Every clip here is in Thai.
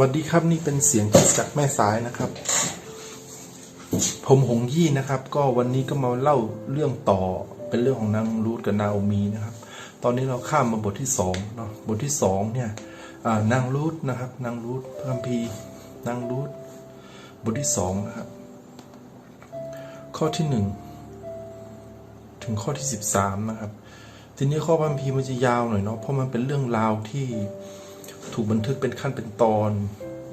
วัสดีครับนี่เป็นเสียงจากแม่สายนะครับ ผมหงยี่นะครับ ก็วันนี้ก็มาเล่าเรื่องต่อเป็นเรื่องของนางรูทกับนาโอมีนะครับ ตอนนี้เราข้ามมาบทที่สองเนาะบทที่สองเนี่ยนางรูทนะครับ นางรูทพระคัมภีร์นางรูทบทที่สองนะครับ ข้อที่หนึ่งถึงข้อที่สิบสามนะครับ ทีนี้ข้อพระคัมภีร์มันจะยาวหน่อยเนาะเพราะมันเป็นเรื่องราวที่ ถูกบันทึกเป็นขั้นเป็นตอน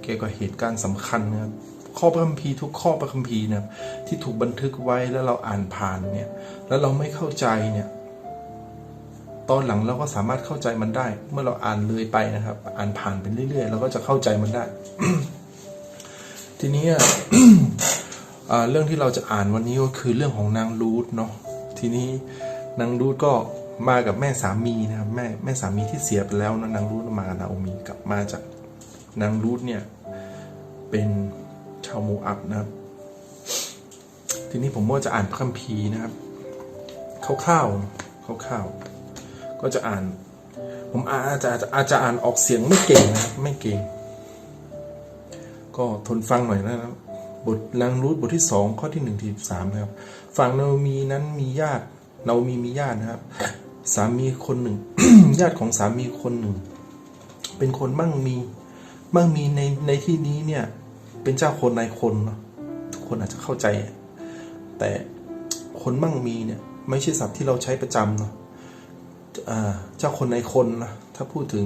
เกี่ยวกับเหตุการณ์สำคัญนะครับข้อพระคัมภีร์ทุกข้อพระคัมภีร์นะครับที่ถูกบันทึกไว้แล้วเราอ่านผ่านเนี่ย แล้วเราไม่เข้าใจเนี่ย ตอนหลังเราก็สามารถเข้าใจมันได้ เมื่อเราอ่านเลยไปนะครับ อ่านผ่านไปเรื่อยๆเราก็จะเข้าใจมันได้ ทีนี้อ่าเรื่องที่เราจะอ่านวันนี้ก็คือเรื่องของนางรูทเนาะทีนี้นางรูทก็ มากับแม่สามีนะครับแม่แม่สามีที่เสียไปแล้วนะนางรูทมากับนาโอมีกลับมาจากนางรูทเนี่ย เป็นชาวโมอับนะครับ ทีนี้ผมว่าจะอ่านพระคัมภีร์นะครับคร่าวๆคร่าวๆก็จะอ่าน ผมอาจจะอาจจะอาจจะอ่านออกเสียงไม่เก่งนะครับไม่เก่ง ก็ทนฟังหน่อยนะครับบทนางรูทบทที่สองข้อที่หนึ่งถึงสามนะครับ ฝั่งนาโอมีนั้นมีญาตินาโอมีมีญาตินะครับ สามีคนหนึ่ง ญาติของสามีคนหนึ่ง เป็นคนมั่งมีมั่งมีในในที่นี้เนี่ย เป็นเจ้าคนนายคนเนาะทุกคนอาจจะเข้าใจ แต่คนมั่งมีเนี่ย ไม่ใช่ศัพท์ที่เราใช้ประจำเนาะเจ้าคนนายคนนะถ้าพูดถึง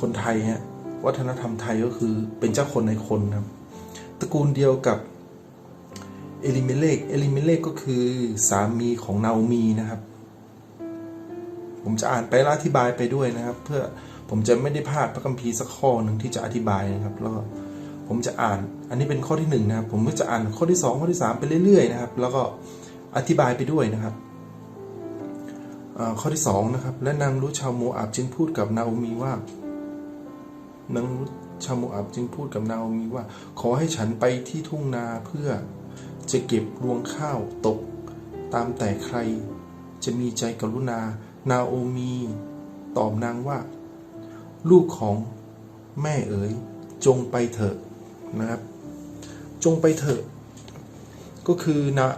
คนไทยฮะวัฒนธรรมไทยก็คือเป็นเจ้าคนนายคนนะครับตระกูลเดียวกับเอลิเมเลกเอลิเมเลกก็คือสามีของนาโอมีนะครับ ผมจะอ่านไปแล้วอธิบายไปด้วยนะครับ เพื่อผมจะไม่ได้พลาดพระคัมภีร์สักข้อหนึ่งที่จะอธิบายนะครับแล้วผมจะอ่านอันนี้เป็นข้อที่หนึ่งนะครับ ผมก็จะอ่านข้อที่สองข้อที่สามไปเรื่อยๆนะครับ แล้วก็อธิบายไปด้วยนะครับข้อที่สองนะครับและนางรู้ชาวโมอาบจึงพูดกับนาโอมีว่านางชาวโมอับจึงพูดกับนาโอมีว่า ขอให้ฉันไปที่ทุ่งนาเพื่อจะเก็บรวงข้าวตก ตามแต่ใครจะมีใจกรุณา นาโอมีตอบนางว่า ลูกของแม่เอ๋ยจงไปเถอะนะครับ จงไปเถอะ ก็คือนะ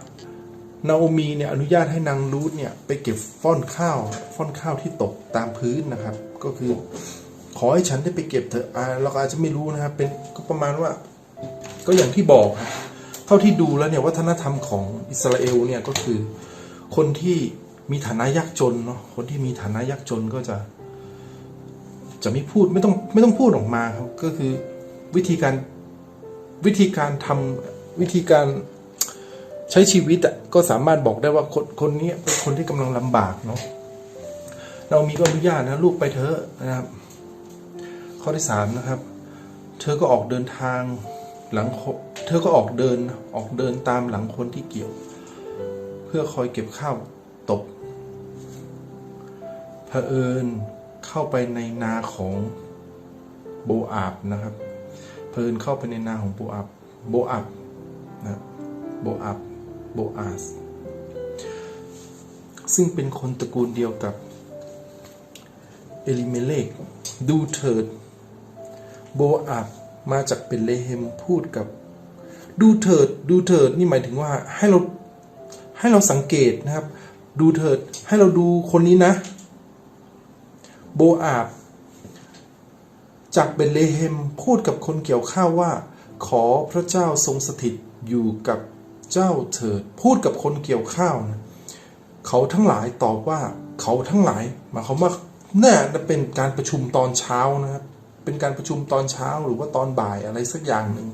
นาโอมีเนี่ยอนุญาตให้นางรูทเนี่ยไปเก็บฟ้อนข้าวฟ้อนข้าวที่ตกตามพื้นนะครับ ก็คือ ขอให้ฉันได้ไปเก็บเถอะเราอาจจะไม่รู้นะครับ เป็นก็ประมาณว่า ก็อย่างที่บอกครับเท่าที่ดูแล้วเนี่ยวัฒนธรรมของอิสราเอลเนี่ยก็คือคนที่ มีฐานะยากจนเนาะคนที่มีฐานะยากจนก็จะ จะไม่พูดไม่ต้องไม่ต้องพูดออกมาครับก็คือวิธีการวิธีการทำวิธีการใช้ชีวิตอะก็สามารถบอกได้ว่าคนคนนี้เป็นคนที่กำลังลำบากเนาะเรามีก็อนุญาตนะลูกไปเถอะนะครับ ข้อที่สามนะครับ เธอก็ออกเดินทางหลังเธอก็ออกเดินออกเดินตามหลังคนที่เกี่ยว เพื่อคอยเก็บข้าวตก เผอิญเข้าไปในนาของโบอาบนะครับเผอิญเข้าไปในนาของโบอาบโบอาบนะโบอาบโบอาส ซึ่งเป็นคนตระกูลเดียวกับเอลิเมเลกดูเถิด โบอาบมาจากเป็นเลเฮมพูดกับ ดูเถิดดูเถิดนี่หมายถึงว่าให้เราให้เราสังเกตนะครับ ดูเถิดให้เราดูคนนี้นะ โบอาบ จากเบนเลเฮมพูดกับคนเกี่ยวข้าวว่า ขอพระเจ้าทรงสถิตอยู่กับเจ้าเถิด พูดกับคนเกี่ยวข้าวนะเขาทั้งหลายตอบว่าเขาทั้งหลายหมายความว่าเนี่ยเป็นการประชุมตอนเช้านะครับเป็นการประชุมตอนเช้าหรือว่าตอนบ่ายอะไรสักอย่างหนึ่ง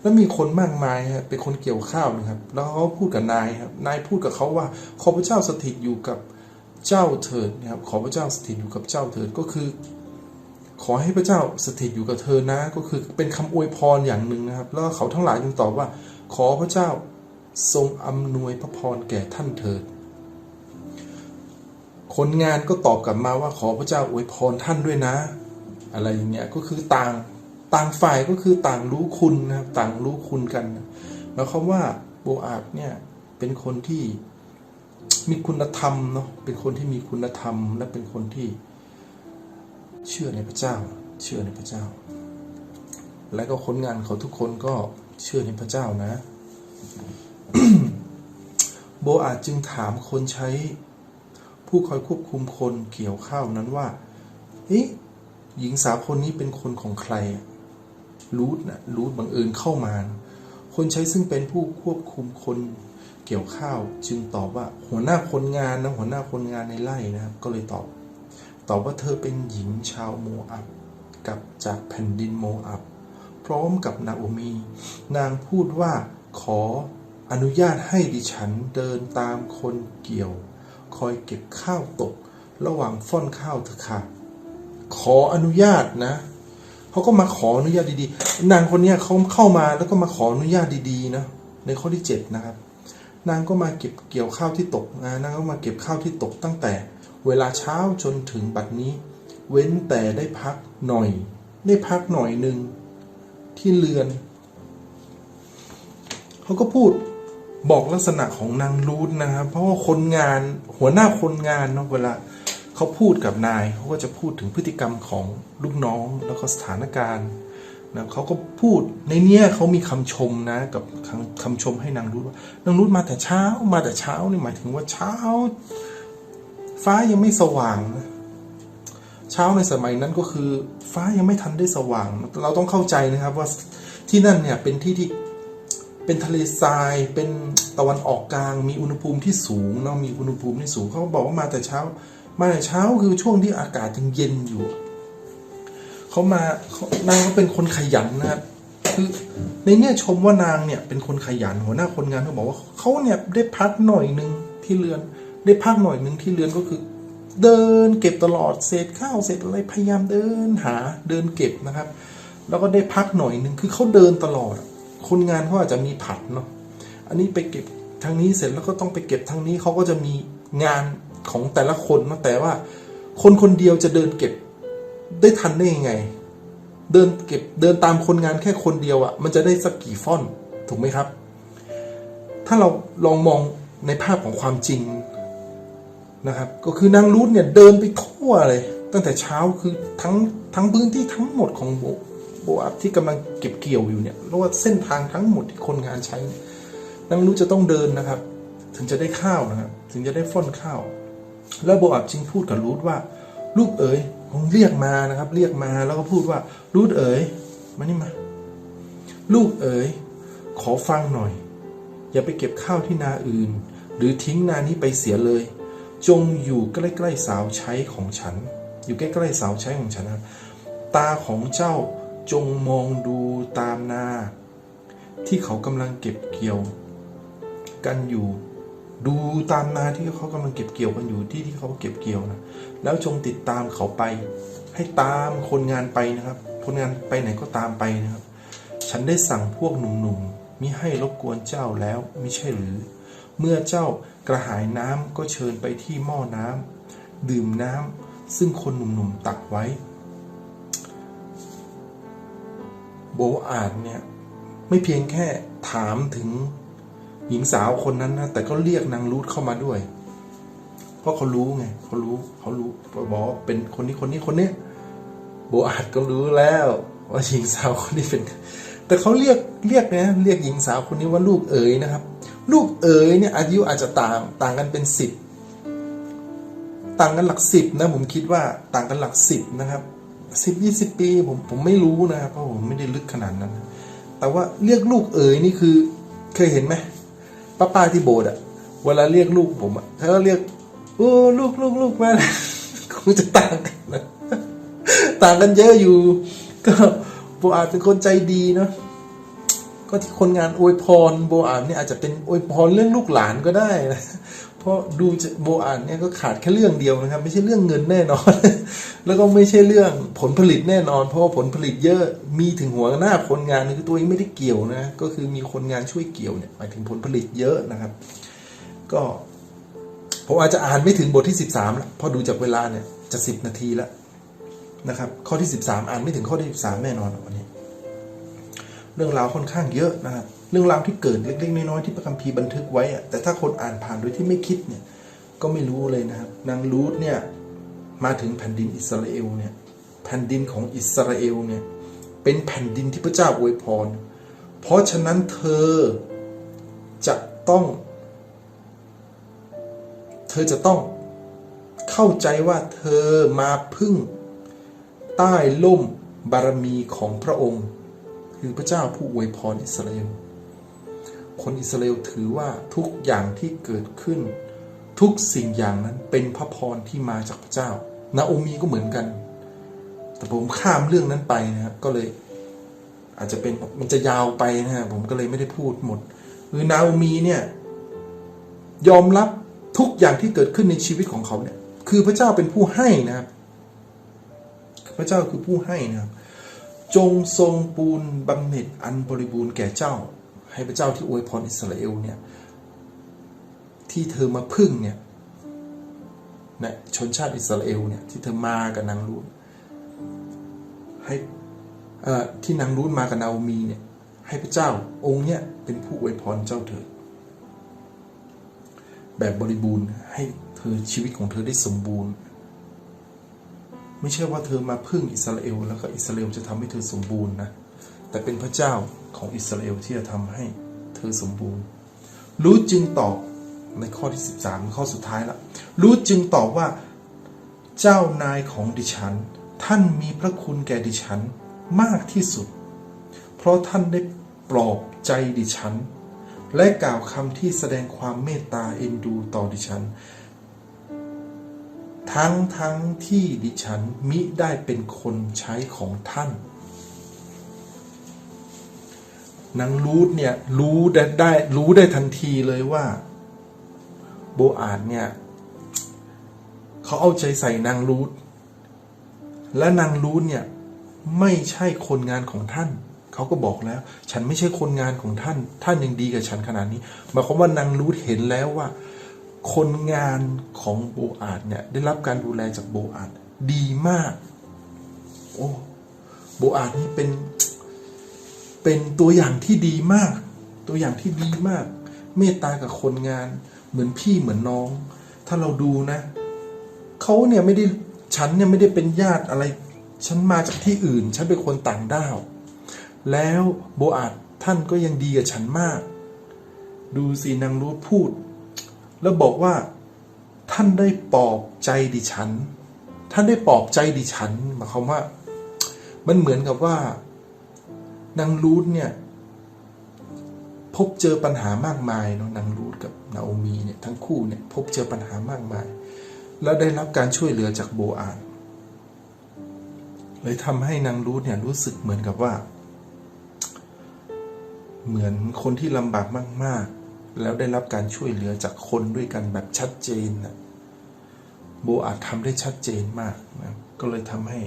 แล้วมีคนมากมายฮะเป็นคนเกี่ยวข้าวนะครับ แล้วเขาพูดกับนายครับ นายพูดกับเขาว่าขอพระเจ้าสถิตอยู่กับ เจ้าเถิดนะครับขอพระเจ้าสถิตอยู่กับเจ้าเถิดก็คือ ขอให้พระเจ้าสถิตอยู่กับเธอนะ ก็คือเป็นคำอวยพรอย่างหนึ่งนะครับ แล้วเขาทั้งหลายจึงตอบว่า ขอพระเจ้าทรงอำนวยพระพรแก่ท่านเถิด คนงานก็ตอบกลับมาว่าขอพระเจ้าอวยพรท่านด้วยนะ อะไรอย่างเงี้ยก็คือต่างต่างฝ่ายก็คือต่างรู้คุณนะครับต่างรู้คุณกันหมายความว่าโบอาบเนี่ยเป็นคนที่ มีคุณธรรมเนาะเป็นคนที่มีคุณธรรม และเป็นคนที่เชื่อในพระเจ้า เชื่อในพระเจ้า และก็คนงานเขาทุกคนก็เชื่อในพระเจ้านะ โบอาจจึงถามคนใช้ ผู้คอยควบคุมคนเกี่ยวข้าวนั้นว่าเอ๊ะหญิงสาวคนนี้เป็นคนของใครรูทนะรูทบังเอิญเข้ามา คนใช้ซึ่งเป็นผู้ควบคุมคน เกี่ยวข้าวจึงตอบว่าหัวหน้าคนงานนะหัวหน้าคนงานในไร่นะครับ ก็เลยตอบ ตอบว่าเธอเป็นหญิงชาวโมอับกลับจากแผ่นดินโมอับ พร้อมกับนาโอมี นางพูดว่าขออนุญาตให้ดิฉันเดินตามคนเกี่ยว คอยเก็บข้าวตก ระหว่างฟ่อนข้าวเถอะค่ะ ขออนุญาตนะเขาก็มาขออนุญาตดีๆ นางคนนี้เขาเข้ามาแล้วก็มาขออนุญาตดีๆนะในข้อที่เจ็ดนะครับ นางก็มาเก็บเกี่ยวข้าวที่ตกนะนางก็มาเก็บข้าวที่ตกตั้งแต่ เวลาเช้าจนถึงบัดนี้ เว้นแต่ได้พักหน่อย ได้พักหน่อยหนึ่งที่เรือน เขาก็พูดบอกลักษณะของนางรูทนะครับเพราะว่าคนงานหัวหน้าคนงานเนาะเวลาเขาพูดกับนายเขาก็จะพูดถึงพฤติกรรมของลูกน้องแล้วก็สถานการณ์ นะเขาก็พูดในเนี้ยเขามีคำชมนะ กับคำคำชมให้นางรูทว่านางรูทมาแต่เช้ามาแต่เช้านี่หมายถึงว่าเช้า ฟ้ายังไม่สว่างนะเช้าในสมัยนั้นก็คือ ฟ้ายังไม่ทันได้สว่าง เราต้องเข้าใจนะครับว่าที่นั่นเนี่ยเป็นที่ที่เป็นทะเลทราย เป็นตะวันออกกลาง มีอุณหภูมิที่สูงเนาะมีอุณหภูมิที่สูงเขาบอกว่ามาแต่เช้า มาแต่เช้าคือช่วงที่อากาศยังเย็นอยู่ เขามาเานางก็เป็นคนขยันนะครับคือในเนี่ยชมว่านางเนี่ยเป็นคนขยันหัวหน้าคนงานเขาบอกว่าเขาเนี่ยได้พักหน่อยหนึ่งที่เรือน ได้พักหน่อยหนึ่งที่เรือนก็คือ เดินเก็บตลอดเศษข้าวเศษอะไรพยายามเดินหาเดินเก็บนะครับ แล้วก็ได้พักหน่อยหนึ่งคือเขาเดินตลอด คนงานเขาอาจจะมีผัดเนาะอันนี้ไปเก็บทางนี้เสร็จแล้วก็ต้องไปเก็บทางนี้เขาก็จะมีงานของแต่ละคนนะแต่ว่า คนคนเดียวจะเดินเก็บ ได้ทันได้ยังไง เดินเก็บเดินตามคนงานแค่คนเดียวอะ่ะ มันจะได้สักกี่ฟ่อนถูกไหมครับ ถ้าเราลองมองในภาพของความจริงนะครับ ก็คือนางรูทเนี่ยเดินไปทั่วเลย ตั้งแต่เช้าคือทั้งทั้งพื้นที่ทั้งหมดของโบโบอับที่กำลังเก็บเกี่ยวอยู่เนี่ยเรียกว่าเส้นทางทั้งหมดที่คนงานใช้นางรูทจะต้องเดินนะครับ ถึงจะได้ข้าวนะครับ ถึงจะได้ฟ่อนข้าว แล้วโบอับจึงพูดกับรูทว่า ลูกเอ๋ย เรียกมานะครับ เรียกมาแล้วก็พูดว่ารูทเอ๋ยมานี่มา ลูกเอ๋ยขอฟังหน่อย อย่าไปเก็บข้าวที่นาอื่น หรือทิ้งนานี้ไปเสียเลย จงอยู่ใกล้ๆสาวใช้ของฉัน อยู่ใกล้ๆสาวใช้ของฉันนะตาของเจ้าจงมองดูตามนา ที่เขากำลังเก็บเกี่ยว กันอยู่ ดูตามนาที่เขากำลังเก็บเกี่ยวกันอยู่ที่ที่เขาเก็บเกี่ยวนะแล้วจงติดตามเขาไป ให้ตามคนงานไปนะครับ คนงานไปไหนก็ตามไปนะครับ ฉันได้สั่งพวกหนุ่มๆมิให้รบกวนเจ้าแล้วไม่ใช่หรือ เมื่อเจ้ากระหายน้ำก็เชิญไปที่หม้อน้ำดื่มน้ำซึ่งคนหนุ่มๆตักไว้ โบอาจเนี่ยไม่เพียงแค่ถามถึง หญิงสาวคนนั้นนะแต่ก็เรียกนางรูทเข้ามาด้วย เพราะเขารู้ไงเขารู้เขารู้บอกว่าเป็นคนนี้คนนี้คนเนี้ยโบอาจก็รู้แล้ว ว่าหญิงสาวคนนี้เป็น แต่เขาเรียกเรียกนะเรียกหญิงสาวคนนี้ว่าลูกเอ๋ยนะครับ ลูกเอ๋ยเนี่ยอายุอาจจะต่างต่างกันเป็นสิบต่างกันหลักสิบนะผมคิดว่าต่างกันหลักสิบนะครับสิบยี่สิบปีผมผมไม่รู้นะครับเพราะผมไม่ได้ลึกขนาดนั้น แต่ว่าเรียกลูกเอ๋ยนี่คือ เคยเห็นไหม ป้าป้าที่โบสถ์อะเวลาเรียกลูกผมอะถ้าเขาเรียกโอ้ลูกลูกลูกมาคงจะต่างกันนะต่างกันเยอะอยู่ ก็โบอาจเป็นคนใจดีเนาะก็ที่คนงานอวยพรโบอาจเนี่ยอาจจะเป็นอวยพรเรื่องลูกหลานก็ได้นะ เพราะดูโบอานเนี่ยก็ขาดแค่เรื่องเดียวนะครับ ไม่ใช่เรื่องเงินแน่นอน แล้วก็ไม่ใช่เรื่องผลผลิตแน่นอน เพราะว่าผลผลิตเยอะมีถึงหัวหน้าคนงานนี่คือตัวเองไม่ได้เกี่ยวนะ ก็คือมีคนงานช่วยเกี่ยวเนี่ยหมายถึงผลผลิตเยอะนะครับ ก็ผมอาจจะอ่านไม่ถึงบทที่สิบสามแล้วพราะดูจากเวลาเนี่ยจะสิบนาทีแล้วนะครับ ข้อที่สิบสามอ่านไม่ถึงข้อที่สิบสามแน่นอนวันนี้ เรื่องราวค่อนข้างเยอะนะครับ รื่องราวที่เกิดเล็กๆน้อยๆที่พระคัมภีร์บันทึกไว้อะแต่ถ้าคนอ่านผ่านโดยที่ไม่คิดเนี่ย ก็ไม่รู้เลยนะครับ นางรูทเนี่ยมาถึงแผ่นดินอิสราเอลเนี่ยแผ่นดินของอิสราเอลเนี่ยเป็นแผ่นดินที่พระเจ้าอวยพร เพราะฉะนั้นเธอจะต้อง เธอจะต้องเข้าใจว่าเธอมาพึ่งใต้ล่มบารมีของพระองค์ คือพระเจ้าผู้อวยพรอิสราเอล คนอิสราเอลถือว่าทุกอย่างที่เกิดขึ้น ทุกสิ่งอย่างนั้นเป็นพระพรที่มาจากพระเจ้า นาโอมีก็เหมือนกัน แต่ผมข้ามเรื่องนั้นไปนะครับ ก็เลย อาจจะเป็นมันจะยาวไปนะฮะผมก็เลยไม่ได้พูดหมดคือนาโอมีเนี่ย ยอมรับทุกอย่างที่เกิดขึ้นในชีวิตของเขาเนี่ย คือพระเจ้าเป็นผู้ให้นะครับ พระเจ้าคือผู้ให้นะครับจงทรงปูนบำเหน็จอันบริบูรณ์แก่เจ้า ให้พระเจ้าที่อวยพรอิสราเอลเนี่ยที่เธอมาพึ่งเนี่ยนะชนชาติอิสราเอลเนี่ยที่เธอมากับนางรูนให้เอ่อที่นางรูนมากับนาโอมีเนี่ยให้พระเจ้าองค์เนี่ยเป็นผู้อวยพรเจ้าเถิดแบบบริบูรณ์ให้เธอชีวิตของเธอได้สมบูรณ์ ไม่ใช่ว่าเธอมาพึ่งอิสราเอล แล้วก็อิสราเอลจะทำให้เธอสมบูรณ์นะแต่เป็นพระเจ้า ของอิสราเอลที่จะทำให้เธอสมบูรณ์ รู้จึงตอบในข้อที่ 13 ข้อสุดท้ายละรู้จึงตอบว่าเจ้านายของดิฉัน ท่านมีพระคุณแก่ดิฉันมากที่สุด เพราะท่านได้ปลอบใจดิฉัน และกล่าวคำที่แสดงความเมตตาเอ็นดูต่อดิฉัน ทั้งทั้งที่ดิฉันมิได้เป็นคนใช้ของท่าน นางรูดเนี่ยรู้ได้ได้ รู้ได้ทันทีเลยว่า โบอาดเนี่ยเขาเอาใจใส่นางรูดและนางรูดเนี่ยไม่ใช่คนงานของท่าน เขาก็บอกแล้ว ฉันไม่ใช่คนงานของท่าน ท่านยังดีกับฉันขนาดนี้หมายความว่านางรูดเห็นแล้วว่า คนงานของโบอาดเนี่ยได้รับการดูแลจากโบอาดดีมาก โอ้โบอาดนี่เป็น เป็นตัวอย่างที่ดีมาก ตัวอย่างที่ดีมาก เมตตากับคนงาน เหมือนพี่เหมือนน้อง ถ้าเราดูนะเขาเนี่ยไม่ได้ฉันเนี่ยไม่ได้เป็นญาติอะไร ฉันมาจากที่อื่น ฉันเป็นคนต่างด้าว แล้วโบอาดท่านก็ยังดีกับฉันมาก ดูสินางรู้พูด แล้วบอกว่า ท่านได้ปลอบใจดิฉัน ท่านได้ปลอบใจดิฉันหมายความว่า มันเหมือนกับว่า นางรูดเนี่ย พบเจอปัญหามากมายเนาะนางรูดกับนาโอมีเนี่ยทั้งคู่เนี่ยพบเจอปัญหามากมาย แล้วได้รับการช่วยเหลือจากโบอาดเลยทำให้นางรูดเนี่ยรู้สึกเหมือนกับว่า เหมือนคนที่ลำบากมาก ๆ แล้วได้รับการช่วยเหลือจากคนด้วยกันแบบชัดเจนนะโบอาจทำได้ชัดเจนมากนะก็เลยทำให้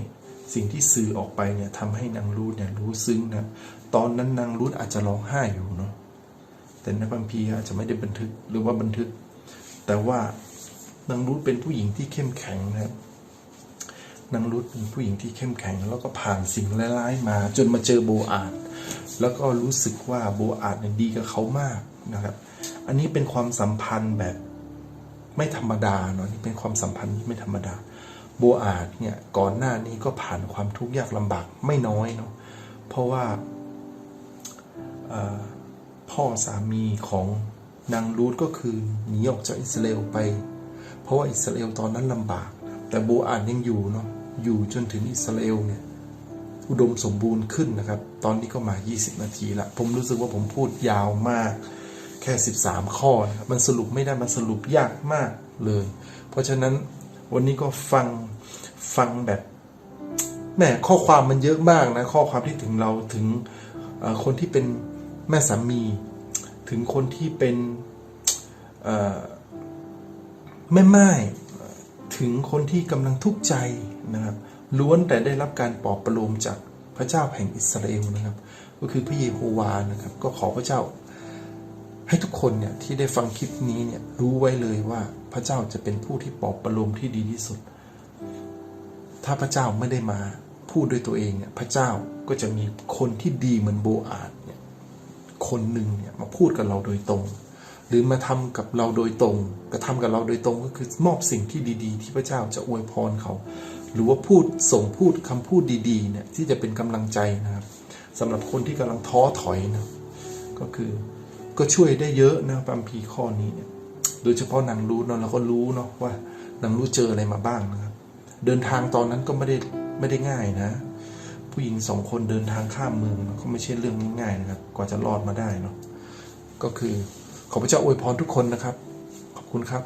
สิ่งที่สื่อออกไปเนี่ยทำให้นางรูดเนี่ยรู้ซึ้งนะตอนนั้นนางรูดอาจจะร้องไห้อยู่เนาะแต่ในบัมพีร์อาจจะไม่ได้บันทึกหรือว่าบันทึก แต่ว่านางรูดเป็นผู้หญิงที่เข้มแข็งนะครับนางรุดเป็นผู้หญิงที่เข้มแข็ง แล้วก็ผ่านสิ่งร้ายๆมา จนมาเจอโบอาดแล้วก็รู้สึกว่าโบอาดเนี่ยดีกับเขามากนะครับ อันนี้เป็นความสัมพันธ์แบบไม่ธรรมดาเนาะนี่เป็นความสัมพันธ์ที่ไม่ธรรมดา โบอาดเนี่ยก่อนหน้านี้ก็ผ่านความทุกข์ยากลำบากไม่น้อยเนาะเพราะว่าพ่อสามีของนางรูดก็คือหนีออกจากอิสราเอลไป เพราะว่าอิสราเอลตอนนั้นลำบาก แต่โบอาดยังอยู่เนาะอยู่จนถึงอิสราเอลเนี่ยอุดมสมบูรณ์ขึ้นนะครับ ตอนนี้ก็มา 20 นาทีละผมรู้สึกว่าผมพูดยาวมาก แค่ 13 ข้อนะครับมันสรุปไม่ได้มันสรุปยากมากเลย เพราะฉะนั้น วันนี้ก็ฟังฟังแบบแหมข้อความมันเยอะมากนะ ข้อความที่ถึงเราถึงคนที่เป็นแม่สามี ถึงคนที่เป็นแม่ไม้ถึงคนที่กำลังทุกข์ใจนะครับ ล้วนแต่ได้รับการปลอบประโลมจากพระเจ้าแห่งอิสราเอลนะครับ ก็คือพระเยโฮวานะครับ ก็ขอพระเจ้า ให้ทุกคนเนี่ยที่ได้ฟังคลิปนี้เนี่ยรู้ไว้เลยว่าพระเจ้าจะเป็นผู้ที่ปลอบประโลมที่ดีที่สุด ถ้าพระเจ้าไม่ได้มาพูดด้วยตัวเองเนี่ยพระเจ้าก็จะมีคนที่ดีเหมือนโบอาดเนี่ยคนหนึ่งเนี่ยมาพูดกับเราโดยตรง หรือมาทำกับเราโดยตรงกระทำกับเราโดยตรงก็คือมอบสิ่งที่ดี ๆ ที่พระเจ้าจะอวยพรเขา หรือว่าพูดส่งพูดคำพูดดีๆเนี่ยที่จะเป็นกำลังใจนะครับสำหรับคนที่กำลังท้อถอยนะก็คือ ก็ช่วยได้เยอะนะปัมพีข้อนี้เนี่ยโดยเฉพาะนางรู้เนาะเราก็รู้เนาะว่านางรู้เจออะไรมาบ้างนะครับ เดินทางตอนนั้นก็ไม่ได้ไม่ได้ง่ายนะ ผู้หญิงสองคนเดินทางข้ามเมืองก็ไม่ใช่เรื่องง่ายๆนะครับ กว่าจะรอดมาได้เนาะก็คือขอพระเจ้าอวยพรทุกคนนะครับ ขอบคุณครับ